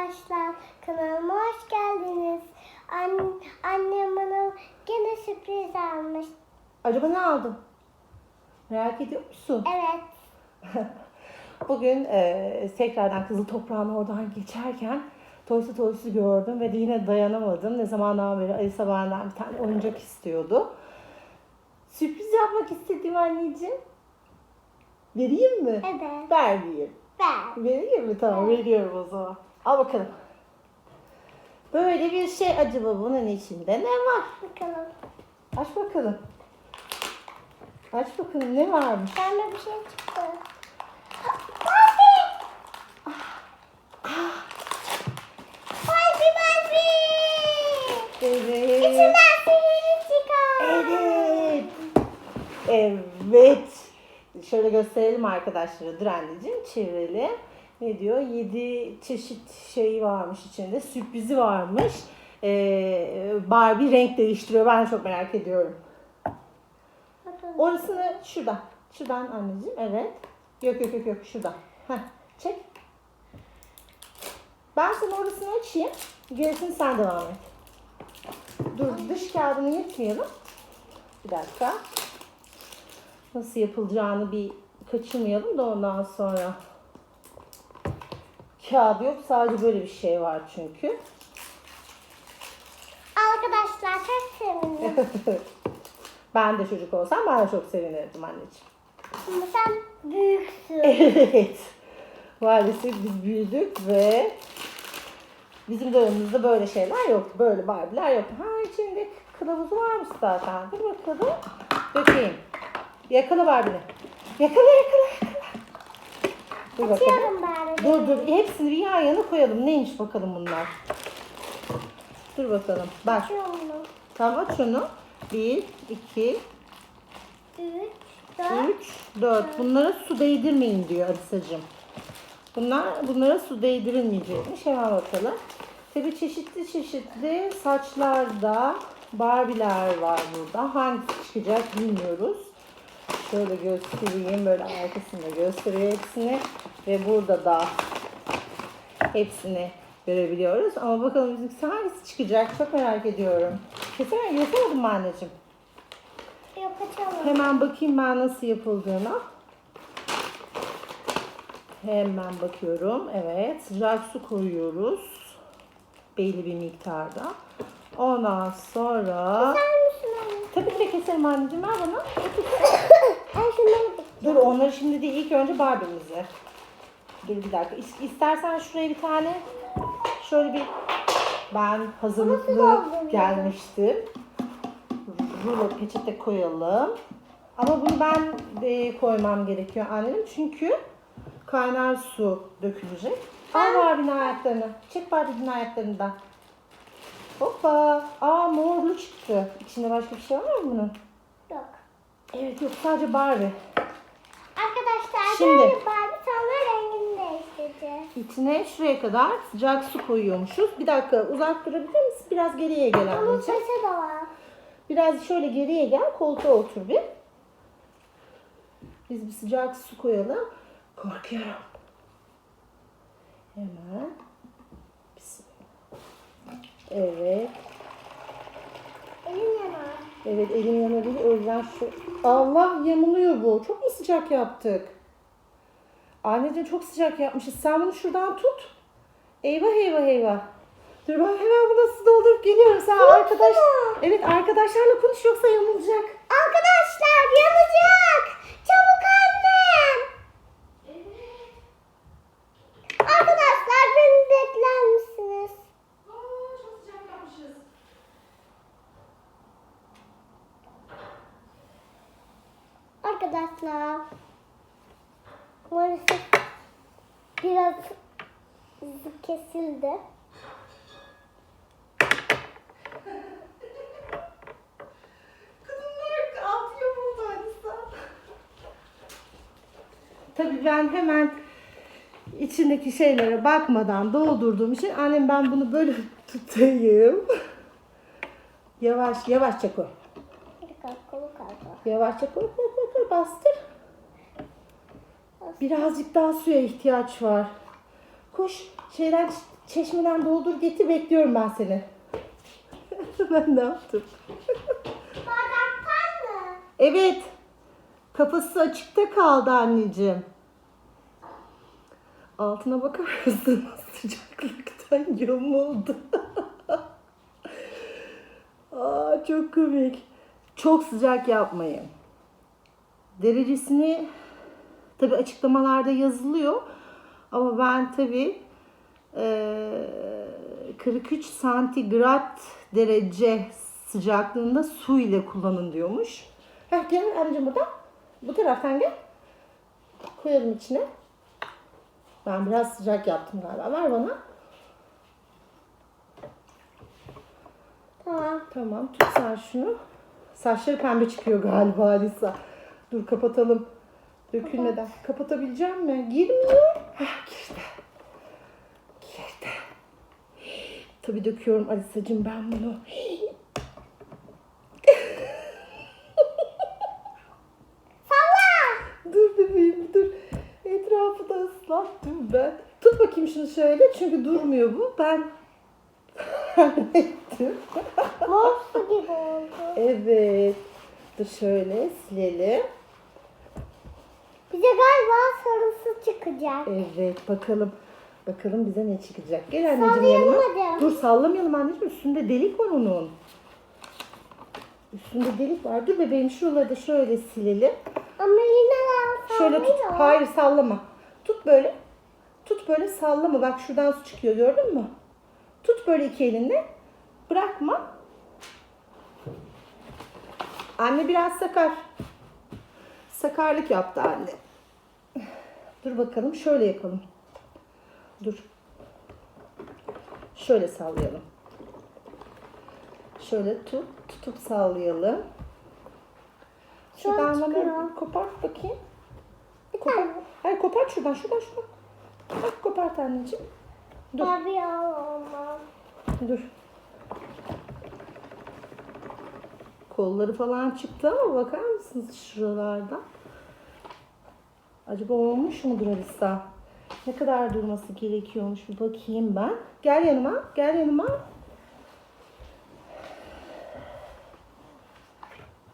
arkadaşlar. Kanalıma hoş geldiniz. An annem bana gene sürpriz almış. Acaba ne aldın? Merak ediyor musun? Evet. Bugün e, tekrardan Kızıl Toprağın oradan geçerken Toysu Toysu gördüm ve de yine dayanamadım. Ne zamandan beri Alisa benden bir tane oyuncak istiyordu. Sürpriz yapmak istedim anneciğim. Vereyim mi? Evet. Vermeyeyim. Ben. Vereyim mi? Tamam veriyorum o zaman. Al bakalım. Böyle bir şey acaba bunun içinde ne var? Bakalım. Aç bakalım. Aç bakalım ne varmış? Bende bir şey çıktı. Barbie! Barbie Barbie! Evet. İçinden sihirli çıkar. Evet. Evet. Şöyle gösterelim arkadaşlara. Dur anneciğim çevirelim. Ne diyor? 7 çeşit şey varmış içinde. Sürprizi varmış. Ee, Barbie renk değiştiriyor. Ben çok merak ediyorum. Orasını şuradan. Şuradan anneciğim. Evet. Yok yok yok yok. Şuradan. Heh. Çek. Ben sana orasını açayım. Gerisini sen devam et. Dur dış kağıdını yırtmayalım. Bir dakika. Nasıl yapılacağını bir kaçırmayalım da ondan sonra. Kağıdı yok. Sadece böyle bir şey var çünkü. Arkadaşlar çok sevindim. ben de çocuk olsam ben de çok sevinirdim anneciğim. Ama sen büyüksün. Evet. Maalesef biz büyüdük ve bizim dönemimizde böyle şeyler yoktu. Böyle Barbie'ler yoktu. Ha içinde kılavuzu varmış zaten. Dur bakalım. Dökeyim. Yakala Barbie'ni. Yakala yakala yakala. Dur bakalım. Açıyorum bari. Dur dur. Hepsini bir yan yana koyalım. Neymiş bakalım bunlar. Dur bakalım. Bak. Açıyorum bunu. Tamam aç onu. Bir, iki, Üç, dört. 3, 4. Bunlara su değdirmeyin diyor Alisacığım. Bunlar, bunlara su değdirilmeyecekmiş. Hemen bakalım. Tabii çeşitli çeşitli saçlarda Barbie'ler var burada. Hangisi çıkacak bilmiyoruz. Şöyle göstereyim. Böyle arkasında gösteriyor hepsini. Ve burada da hepsini görebiliyoruz. Ama bakalım bizimkisi hangisi çıkacak çok merak ediyorum. Kesemem, kesemedim mi anneciğim? Yok açalım. Hemen bakayım ben nasıl yapıldığına. Hemen bakıyorum. Evet. Sıcak su koyuyoruz. Belli bir miktarda. Ondan sonra... Sen misin anne? Tabii ki de keserim anneciğim. Ver bana. Ben şunları. Dur onları şimdi değil. ilk önce Barbie'mizi. Dur bir dakika. İs- İstersen şuraya bir tane şöyle bir ben hazırlıklı gelmiştim. Rulo peçete koyalım. Ama bunu ben de koymam gerekiyor annem çünkü kaynar su dökülecek. Al Barbie'nin ayaklarını. Çek Barbie'nin ayaklarından. Hoppa. Aa morlu çıktı. İçinde başka bir şey var mı bunun? Evet yok sadece Barbie. Arkadaşlar Şimdi. böyle Barbie sonra rengini değiştireceğiz. İçine şuraya kadar sıcak su koyuyormuşuz. Bir dakika uzak durabilir misin? Biraz geriye gel Onun anneciğim. sesi de var. Biraz şöyle geriye gel. Koltuğa otur bir. Biz bir sıcak su koyalım. Korkuyorum. Hemen. Bismillah. Evet. Evet elim yanabilir. O yüzden şu... Allah yamuluyor bu. Çok mu sıcak yaptık? Anneciğim çok sıcak yapmışız. Sen bunu şuradan tut. Eyvah eyvah eyvah. Dur ben hemen bunu nasıl doldurup geliyorum. Sen arkadaş... Evet arkadaşlarla konuş yoksa yamulacak. Arkadaşlar yanacak. Çabuk annem. Arkadaşlar beni bekler misiniz? çok sıcak yapmışız. Arkadaşlar maalesef biraz kesildi. Kadınlar altı yamuldu Alisa. Tabii ben hemen içindeki şeylere bakmadan doldurduğum için annem ben bunu böyle tutayım. Yavaş yavaşça koy. Yavaşça koy, koy bastır. Birazcık daha suya ihtiyaç var. Koş şeyden çeşmeden doldur getir bekliyorum ben seni. ben ne yaptım? Bardaktan mı? Evet. Kafası açıkta kaldı anneciğim. Altına bakar mısın? Sıcaklıktan yamuldu. Aa, çok komik. Çok sıcak yapmayın. Derecesini tabi açıklamalarda yazılıyor. Ama ben tabi 43 santigrat derece sıcaklığında su ile kullanın diyormuş. Heh, gel anneciğim buradan. Bu taraftan gel. Koyalım içine. Ben biraz sıcak yaptım galiba. Ver bana. Tamam. Tamam tut sen şunu. Saçları pembe çıkıyor galiba Alisa. Dur kapatalım. Dökülmeden. Kapatabileceğim mi? Girmiyor. Heh, girdi. Girdi. Tabii döküyorum Alisa'cığım ben bunu. Salla. Dur bebeğim dur. Etrafı da ıslattım ben. Tut bakayım şunu şöyle çünkü durmuyor bu. Ben ettim. Mor gibi oldu. Evet. Dur şöyle silelim. Bize galiba sarısı çıkacak. Evet bakalım. Bakalım bize ne çıkacak. Gel anneciğim yanıma. hadi. Dur sallamayalım anneciğim. Üstünde delik var onun. Üstünde delik var. Dur bebeğim şuraları da şöyle silelim. Ama yine Şöyle tut. Hayır sallama. Tut böyle. Tut böyle sallama. Bak şuradan su çıkıyor gördün mü? Tut böyle iki elinle. Bırakma. Anne biraz sakar. Sakarlık yaptı anne. Dur bakalım şöyle yapalım. Dur. Şöyle sallayalım. Şöyle tut, tutup sallayalım. Şu çıkıyor. kopart bakayım. Bir Kopart. tane. Hayır kopart şuradan, şuradan, şuradan. Bak kopart anneciğim. Dur. Tabii ya olmaz. Dur. Kolları falan çıktı ama bakar mısınız şuralarda? Acaba olmuş mudur Alisa? Ne kadar durması gerekiyormuş bir bakayım ben. Gel yanıma, gel yanıma.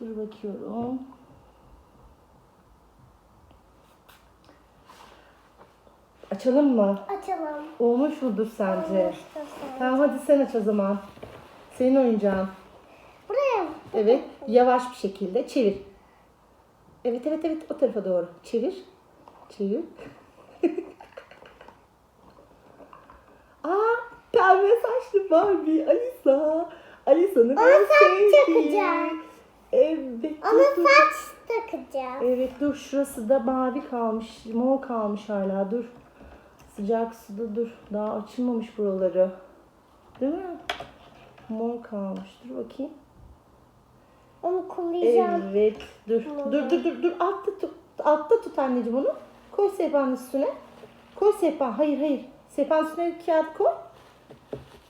Dur bakıyorum. Açalım mı? Açalım. Olmuş mudur sence? Olmuştur sen. Tamam hadi sen aç o zaman. Senin oyuncağın. Evet yavaş bir şekilde çevir. Evet evet evet o tarafa doğru. Çevir. Çevir. Aa pembe saçlı Barbie Alisa. Alisa'nın Ama en saç sevdiği. takacağım. Evet. Ama dur, dur. saç takacağım. Evet dur şurası da mavi kalmış. Mor kalmış hala dur. Sıcak suda dur. Daha açılmamış buraları. Değil mi? Mor kalmış. Dur bakayım. Onu kullayacağım. Evet. Dur. Tamam. Dur dur dur dur. Altta tut. Altta tut anneciğim onu. Koy sehpanın üstüne. Koy sehpa. Hayır hayır. Sehpanın üstüne kağıt koy.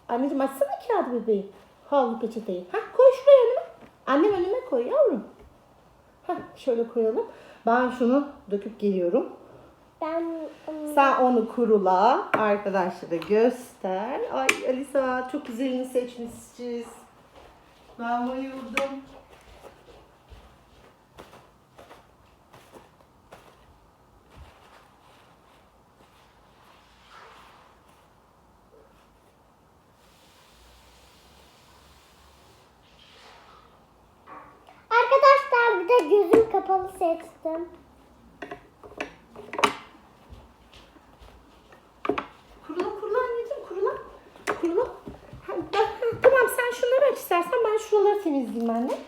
Anneciğim açsana kağıdı bebeğim. Havlu peçeteyi. Hah koy şuraya önüme. Annem önüme koy yavrum. Hah şöyle koyalım. Ben şunu döküp geliyorum. Ben ım, Sen onu kurula. Arkadaşlara göster. Ay Alisa çok güzelini seçmişsiniz. Ben bayıldım. De gözüm kapalı seçtim. Kurula kurula anneciğim kurula. Kurula. Ha, ha, tamam sen şunları aç istersen ben şuraları temizleyeyim anne.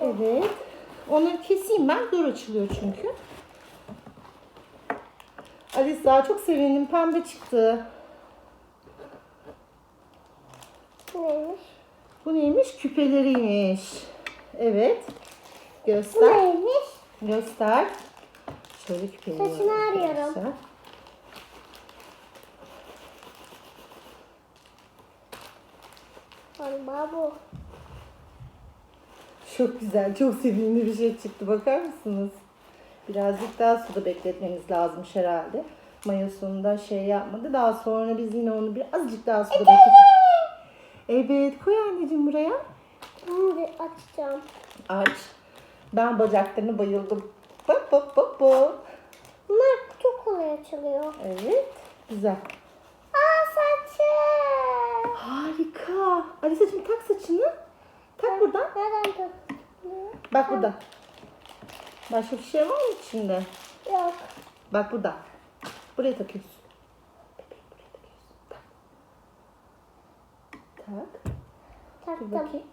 Evet. Onları keseyim ben. Zor açılıyor çünkü. Alice daha çok sevindim. Pembe çıktı. Neymiş? Bu neymiş? Küpeleriymiş. Evet. Bu Göster. neymiş? Göster. Şöyle küpeleri. Saçını arıyorum. arkadaşlar. Galiba bu. Çok güzel, çok sevimli bir şey çıktı. Bakar mısınız? Birazcık daha suda bekletmemiz lazımmış herhalde. mayosunu da şey yapmadı. Daha sonra biz yine onu birazcık daha suda bekledik. Evet koy anneciğim buraya. Şimdi açacağım. Aç. Ben bacaklarına bayıldım. Bak bak bak bak. Bunlar çok kolay açılıyor. Evet. Güzel. Aa saçım. Harika. Alisa'cığım tak saçını. Tak buradan. Nereden takılıyor? Bak burada. Başka bir şey var mı içinde? Yok. Bak burada. Buraya takıyorsun. Bebeğim buraya takıyorsun. Tak. Tak. Dur bakayım.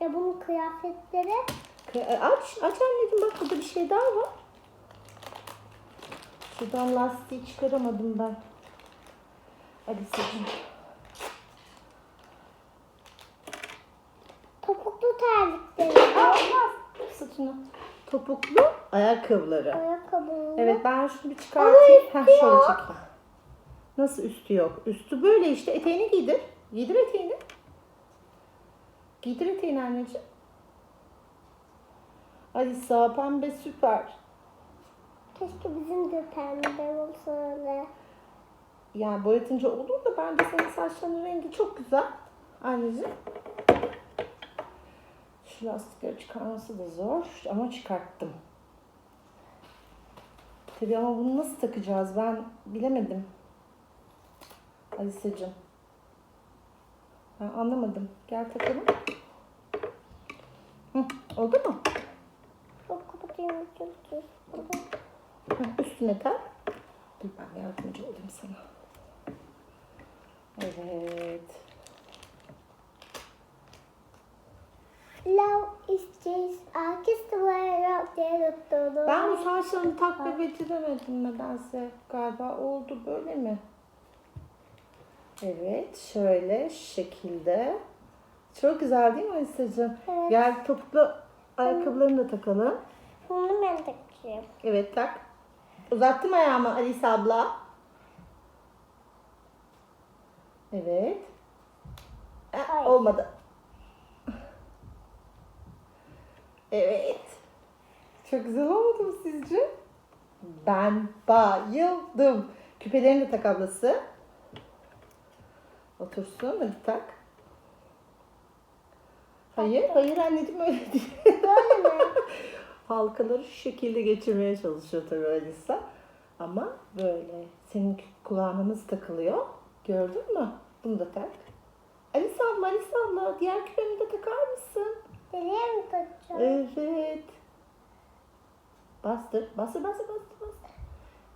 Ya bunun kıyafetleri kı- aç. Aç anneciğim bak burada bir şey daha var. Şuradan lastiği çıkaramadım ben. Alisa'cığım. topuklu terlikleri. Aa, saçını. Topuklu ayakkabıları. Ayakkabı. Evet ben şunu bir çıkartayım. üstü Heh, şöyle yok. çekeyim. Nasıl üstü yok? Üstü böyle işte eteğini giydir. Giydir eteğini. Giydir eteğini anneciğim. Alisa pembe süper. Keşke bizim de pembe olsa öyle. Yani boyatınca olur da bence senin saçlarının rengi çok güzel. Anneciğim. Şu lastikleri çıkarması da zor ama çıkarttım. Tabii ama bunu nasıl takacağız ben bilemedim. Alisa'cığım. Ben anlamadım. Gel takalım. Oldu mu? Çok kapatayım. Üstüne tak. Dur ben yardımcı olayım sana. Evet. Love is just I kiss the way out there. Ben bu saçlarını takma beceremedim nedense. Galiba oldu böyle mi? Evet şöyle şekilde. Çok güzel değil mi Alisa'cığım? Evet. Gel topuklu ayakkabılarını da takalım. Bunu ben takacağım. Evet tak. Uzattım ayağımı Alisa abla. Evet. Eh, Ay. olmadı. Evet. Çok güzel olmadı mı sizce? Ben bayıldım. Küpelerini de tak ablası. Otursun hadi tak. Hayır, hayır anneciğim öyle değil. Böyle mi? Halkaları şu şekilde geçirmeye çalışıyor tabii Alisa. Ama böyle. Senin kulağına nasıl takılıyor? Gördün mü? Bunu da tak. Alisa abla, Alisa abla diğer küpeni de takar mısın? Nereye mi takacağım? Evet. Bastır, bastır, bastır, bastır, bastır.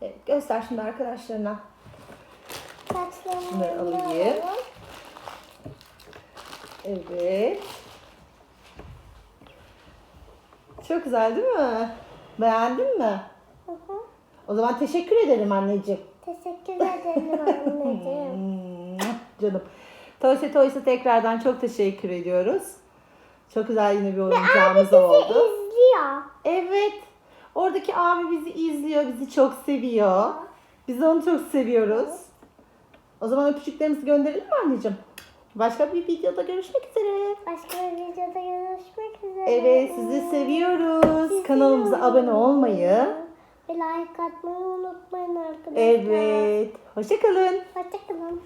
Evet, göster şimdi arkadaşlarına. Saçlarımı Bunları alayım. Evet. Çok güzel değil mi? Beğendin mi? Hı hı. O zaman teşekkür ederim anneciğim. Teşekkür ederim anneciğim. Canım. Toyse Toyse tekrardan çok teşekkür ediyoruz. Çok güzel yine bir oyuncağımız Bizi oldu. izliyor. Evet. Oradaki abi bizi izliyor, bizi çok seviyor. Biz onu çok seviyoruz. O zaman öpücüklerimizi gönderelim mi anneciğim? Başka bir videoda görüşmek üzere. Başka bir videoda görüşmek üzere. Evet sizi seviyoruz. Sizi Kanalımıza seviyorum. abone olmayı. Ve like atmayı unutmayın arkadaşlar. Evet. Hoşçakalın. Hoşçakalın.